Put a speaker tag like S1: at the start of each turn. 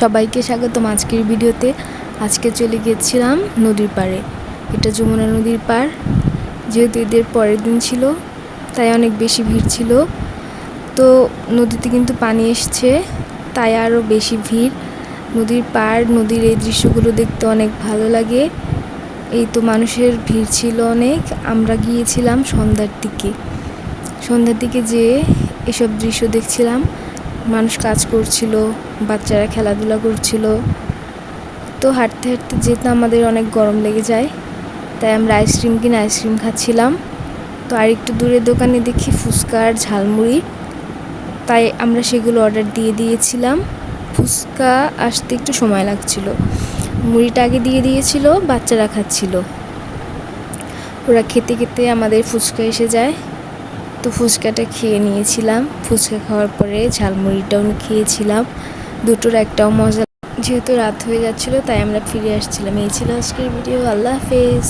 S1: সবাইকে স্বাগতম আজকের ভিডিওতে। আজকে চলে গিয়েছিলাম নদীর পাড়ে। এটা যমুনা নদীর পাড়। যেহেতু ঈদের পরের দিন ছিল, তাই অনেক বেশি ভিড় ছিল। তো নদীতে কিন্তু পানি এসছে, তাই আরও বেশি ভিড়। নদীর পাড়, নদীর এই দৃশ্যগুলো দেখতে অনেক ভালো লাগে। এই তো মানুষের ভিড় ছিল অনেক। আমরা গিয়েছিলাম সন্ধ্যার দিকে। সন্ধ্যার দিকে যেয়ে এসব দৃশ্য দেখছিলাম। মানুষ কাজ করছিল, বাচ্চারা খেলাধুলা করছিল। তো হাঁটতে হাঁটতে যেতে আমাদের অনেক গরম লেগে যায়, তাই আমরা আইসক্রিম কিনে আইসক্রিম খাচ্ছিলাম। তো আর একটু দূরে দোকানে দেখি ফুচকা আর ঝালমুড়ি। তাই আমরা সেগুলো অর্ডার দিয়ে দিয়েছিলাম। ফুচকা আসতে একটু সময় লাগছিল। মুড়িটা আগে দিয়ে দিয়েছিল, বাচ্চারা খাচ্ছিল। ওরা খেতে খেতে আমাদের ফুচকা এসে যায়। তো ফুচকাটা খেয়ে নিয়েছিলাম। ফুচকা খাওয়ার পরে ঝালমুড়িটাও খেয়েছিলাম। দুটোর একটাও মজা যেহেতু রাত হয়ে যাচ্ছিল, তাই আমরা ফিরে আসছিলাম। এই ছিল আজকের ভিডিও। আল্লাহ হাফেজ।